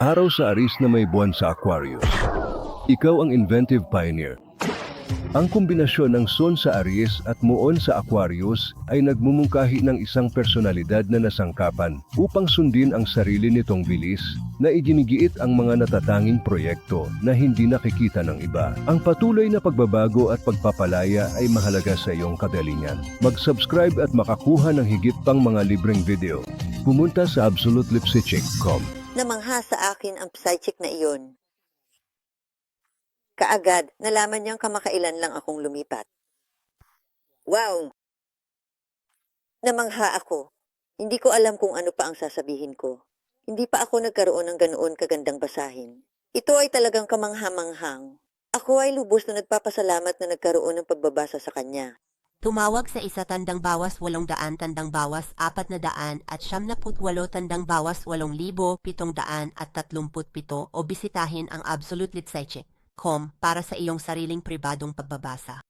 Araw sa Aris na may buwan sa Aquarius. Ikaw ang inventive pioneer. Ang kombinasyon ng Sun sa Aries at Muon sa Aquarius ay nagmumungkahi ng isang personalidad na nasangkapan upang sundin ang sarili nitong bilis na iginigiit ang mga natatanging proyekto na hindi nakikita ng iba. Ang patuloy na pagbabago at pagpapalaya ay mahalaga sa iyong kagalingan. Mag-subscribe at makakuha ng higit pang mga libreng video. Pumunta sa absolutelipsycheck.com. Namangha sa akin ang psychic na iyon. Kaagad, nalaman niyang kamakailan lang akong lumipat. Wow! Namangha ako. Hindi ko alam kung ano pa ang sasabihin ko. Hindi pa ako nagkaroon ng ganoon kagandang basahin. Ito ay talagang kamanghamanghang. Ako ay lubos na nagpapasalamat na nagkaroon ng pagbabasa sa kanya. Tumawag sa isa tandang bawas walong daan tandang bawas apat na daan at siyam na put walo tandang bawas walong libo pitong daan at tatlumput pito o bisitahin ang absolutelitsaiche.com para sa iyong sariling pribadong pagbabasa.